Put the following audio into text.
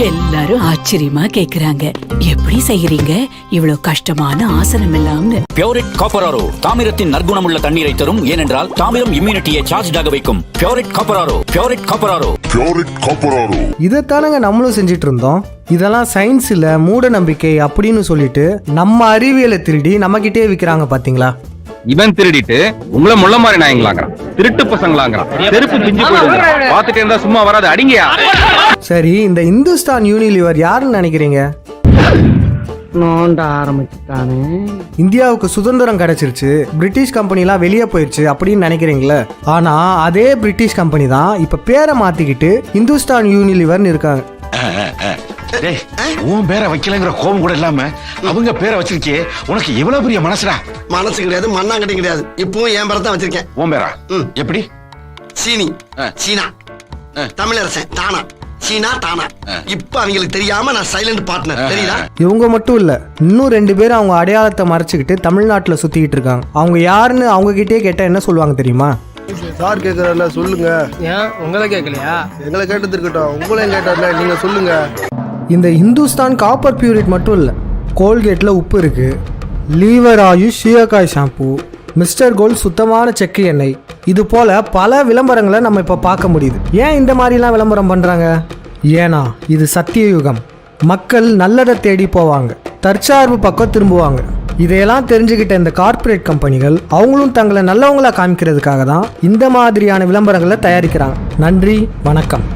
எல்லாரும் ஆச்சரியமா கேக்குறாங்க. எப்படி செய்யறீங்க இவ்வளவு கஷ்டமான ஆசனம் இல்லாமனு. பியோரிட் காப்பராரோ தாமிரத்தின் நற்குணமுள்ள தண்ணீரை தரும். ஏனென்றால் தாமிரம் இம்யூனிட்டியை சார்ஜாக வைக்கும். பியோரிட் காப்பராரோ பியோரிட் காப்பராரோ Pureit Corporaro. இதைத்தானங்க நம்மளும் செஞ்சிட்டு இருந்தோம் இதெல்லாம் சயின்ஸ் இல்ல மூட நம்பிக்கை அப்படின்னு சொல்லிட்டு நம்ம அறிவியலை திருடி நம்மகிட்டே விற்கிறாங்க பாத்தீங்களா? இவன் திருடிட்டு உங்களை முள்ள மாதிரி நாயங்களாங்கிறான் திருட்டு பசங்களாங்கிறான். செருப்பு பிஞ்சு போயிடுங்க பாத்துட்டு இருந்தா சும்மா வராது அடிங்கயா? சரி இந்த இந்துஸ்தான் யூனிலிவர் யாருன்னு நினைக்கிறீங்க? நோண்ட ஆரம்பிச்சுட்டானே. இந்தியாவுக்கு சுதந்திரம் கிடைச்சிருச்சு பிரிட்டிஷ் கம்பெனிலாம் வெளியே போயிடுச்சு அப்படின்னு நினைக்கிறீங்களே? ஆனா அதே பிரிட்டிஷ் கம்பெனி தான் இப்ப பேரை மாத்திக்கிட்டு இந்துஸ்தான் யூனிலிவர்னு இருக்காங்க. டேய் உன் பேரை வைக்கலங்கிற கோபம் கூட இல்லாம அவங்க பேரை வச்சிருக்கே உனக்கு எவ்வளவு பெரிய மனசுடா? மனசு கிடையாது மண்ணாங்கட்டி கிடையாது. இப்பவும் என் படம் தான் வச்சிருக்கேன். உன் பேரா? ம். எப்படி? சீனி. சீனா. தமிழரசன் தானா. சீனா தானா. இப்ப அவங்களுக்கு தெரியாம நான் சைலண்ட் பார்ட்னர் தெரியுதா? இவங்க மட்டும் இல்ல இன்னும் ரெண்டு பேரும் அவங்க அடையாளத்தை மறைச்சிக்கிட்டு தமிழ்நாட்டுல சுத்திக்கிட்டு இருக்காங்க. அவங்க யாருன்னு அவங்க கிட்டே கேட்டா என்ன சொல்லுவாங்க தெரியுமா? சார் கேட்கறல சொல்லுங்க. ஏன்? உங்களை கேட்கலையா எங்களை கேட்டது இருக்கட்டும். உங்களையும் கேட்டார்ல நீங்க சொல்லுங்க. இந்த இந்துஸ்தான் காப்பர் பியூரிட் மட்டும் இல்லை. கோல்கேட்டில் உப்பு இருக்குது Lever Ayush shikakai shampoo Mister Gold சுத்தமான செக்கு எண்ணெய். இது போல பல விளம்பரங்களை நம்ம இப்போ பார்க்க முடியுது. ஏன் இந்த மாதிரிலாம் விளம்பரம் பண்ணுறாங்க ஏன்னா இது சத்தியயுகம். மக்கள் நல்லதை தேடி போவாங்க. தற்சார்பு பக்கம் திரும்புவாங்க. இதையெல்லாம் தெரிஞ்சுக்கிட்ட இந்த கார்ப்பரேட் கம்பெனிகள் அவங்களும் தங்களை நல்லவங்களா காமிக்கிறதுக்காக தான் இந்த மாதிரியான விளம்பரங்களை தயாரிக்கிறாங்க. நன்றி வணக்கம்.